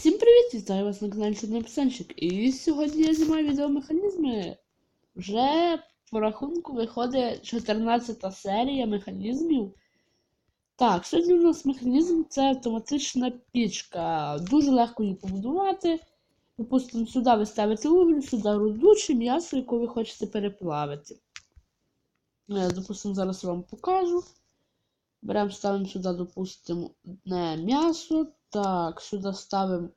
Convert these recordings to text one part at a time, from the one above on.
Всім привіт! Вітаю вас на каналі Чудний Писанчик. І сьогодні я знімаю відеомеханізми. Вже по рахунку виходить 14 серія механізмів. Так, сьогодні у нас механізм це автоматична пічка. Дуже легко її побудувати. Допустимо, сюди ви ставите уголь, сюди руду чи м'ясо, яке ви хочете переплавити. Е, Допустимо, зараз я вам покажу. Беремо, ставимо сюди, допустимо, одне м'ясо. Так, сюди ставимо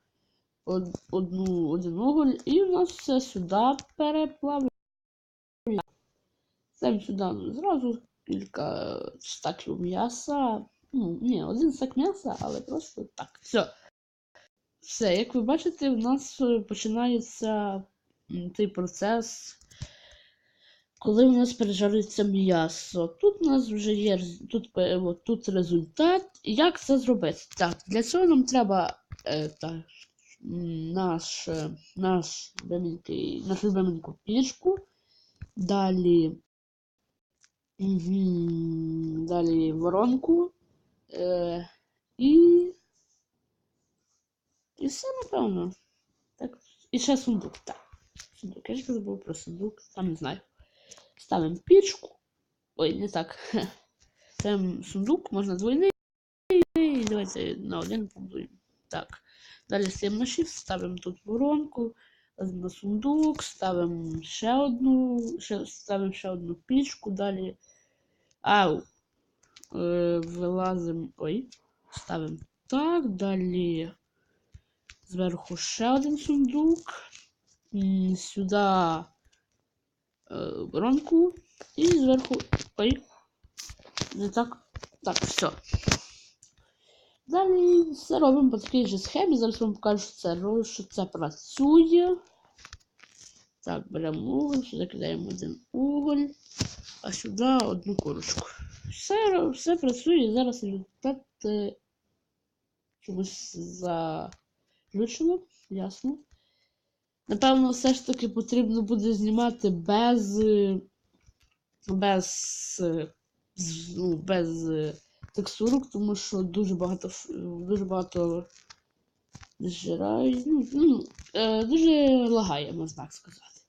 од- одну, один уголь, і у нас все сюди переплавляємо. Ставимо сюди зразу кілька стаків м'яса. Ну, ні, один стак м'яса, але просто так. Все. Все, як ви бачите, у нас е, починається цей процес коли у нас пережарюється м'ясо. Тут у нас вже є тут, от, тут результат. Як це зробити? Так, для цього нам треба е, так, наш, е, наш нашу любименьку пічку. Далі, мгм, далі воронку. Е, і. І все, напевно. Так. І ще сундук. Так. Сундук. Я ж забув про сундук, сам не знаю. Ставимо пічку. Ой, не так. Ставимо сундук, можна двойний. І давайте на один побудуємо. Так. Далі стаємо на shift, ставимо тут воронку, на сундук, ставимо ще одну, ще, ставимо ще одну пічку, далі. Ау. Е, вилазимо. Ой. Ставимо так, далі. Зверху ще один сундук. Сюди е, воронку і зверху. Ой. Не так. Так, все. Далі все робимо по такій же схемі. Зараз вам покажу, що це, що це працює. Так, беремо уголь, сюди кидаємо один уголь, а сюди одну курочку. Все, все працює. Зараз результат е, чомусь заключено, ясно. Напевно, все ж таки потрібно буде знімати без. е, без. е, ну, без е, текстурок, тому що дуже багато дуже багато зжирає. Ну, ну, дуже лагає, можна так сказати.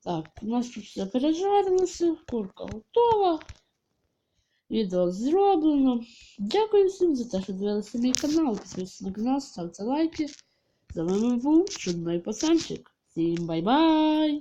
Так, у нас тут все пережарилося, курка готова. Відео зроблено. Дякую всім за те, що дивилися мій канал. Підписуйтесь на канал, ставте лайки. З вами був чудний пацанчик. Всім бай-бай!